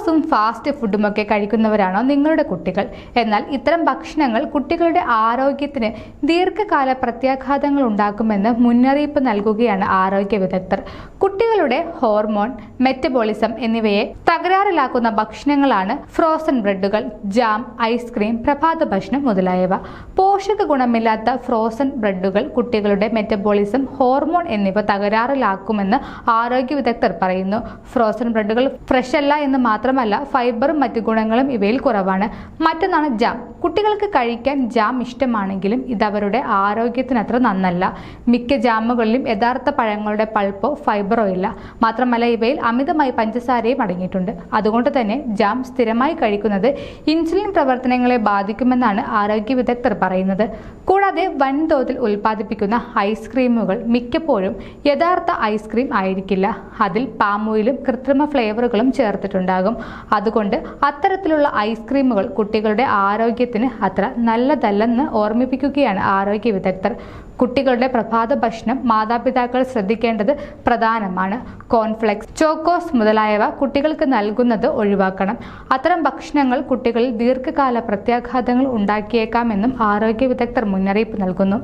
ചോക്കോസും fast ഫുഡും ഒക്കെ കഴിക്കുന്നവരാണോ നിങ്ങളുടെ കുട്ടികൾ? എന്നാൽ ഇത്തരം ഭക്ഷണങ്ങൾ കുട്ടികളുടെ ആരോഗ്യത്തിന് ദീർഘകാല പ്രത്യാഘാതങ്ങൾ ഉണ്ടാക്കുമെന്ന് മുന്നറിയിപ്പ് നൽകുകയാണ് ആരോഗ്യ വിദഗ്ധർ. കുട്ടികളുടെ ഹോർമോൺ മെറ്റബോളിസം എന്നിവയെ തകരാറിലാക്കുന്ന ഭക്ഷണങ്ങളാണ് ഫ്രോസൺ ബ്രെഡുകൾ ജാം ഐസ്ക്രീം പ്രഭാത ഭക്ഷണം മുതലായവ. പോഷക ഗുണമില്ലാത്ത ഫ്രോസൺ ബ്രെഡുകൾ കുട്ടികളുടെ മെറ്റബോളിസം ഹോർമോൺ എന്നിവ തകരാറിലാക്കുമെന്ന് ആരോഗ്യ വിദഗ്ധർ പറയുന്നു. ഫ്രോസൺ ബ്രെഡുകൾ ഫ്രഷ് അല്ല എന്ന് മാത്രമല്ല ഫൈബറും മറ്റു ഗുണങ്ങളും ഇവയിൽ കുറവാണ്. മറ്റൊന്നാണ് ജാം കുട്ടികൾക്ക് കഴിക്കാൻ ജാം ഇഷ്ടമാണെങ്കിലും ഇത് അവരുടെ ആരോഗ്യത്തിനത്ര നന്നല്ല. മിക്ക ജാമുകളിലും യഥാർത്ഥ പഴങ്ങളുടെ പൾപ്പോ ഫൈബറോ ഇല്ല. മാത്രമല്ല ഇവയിൽ അമിതമായി പഞ്ചസാരയും അടങ്ങിയിട്ടുണ്ട്. അതുകൊണ്ട് തന്നെ ജാം സ്ഥിരമായി കഴിക്കുന്നത് ഇൻസുലിൻ പ്രവർത്തനങ്ങളെ ബാധിക്കുമെന്നാണ് ആരോഗ്യ വിദഗ്ധർ പറയുന്നത്. കൂടാതെ വൻതോതിൽ ഉൽപ്പാദിപ്പിക്കുന്ന ഐസ്ക്രീമുകൾ മിക്കപ്പോഴും യഥാർത്ഥ ഐസ്ക്രീം ആയിരിക്കില്ല. അതിൽ പാമോയിലും കൃത്രിമ ഫ്ലേവറുകളും ചേർത്തിട്ടുണ്ടാകും. അതുകൊണ്ട് അത്തരത്തിലുള്ള ഐസ്ക്രീമുകൾ കുട്ടികളുടെ ആരോഗ്യത്തിന് അത്ര നല്ലതല്ലെന്ന് ഓർമ്മിപ്പിക്കുകയാണ് ആരോഗ്യ വിദഗ്ധർ. കുട്ടികളുടെ പ്രഭാത ഭക്ഷണം മാതാപിതാക്കൾ ശ്രദ്ധിക്കേണ്ടത് പ്രധാനമാണ്. കോൺഫ്ലെക്സ് ചോക്കോസ് മുതലായവ കുട്ടികൾക്ക് നൽകുന്നത് ഒഴിവാക്കണം. അത്തരം ഭക്ഷണങ്ങൾ കുട്ടികളിൽ ദീർഘകാല പ്രത്യാഘാതങ്ങൾ ഉണ്ടാക്കിയേക്കാമെന്നും ആരോഗ്യ വിദഗ്ധർ മുന്നറിയിപ്പ് നൽകുന്നു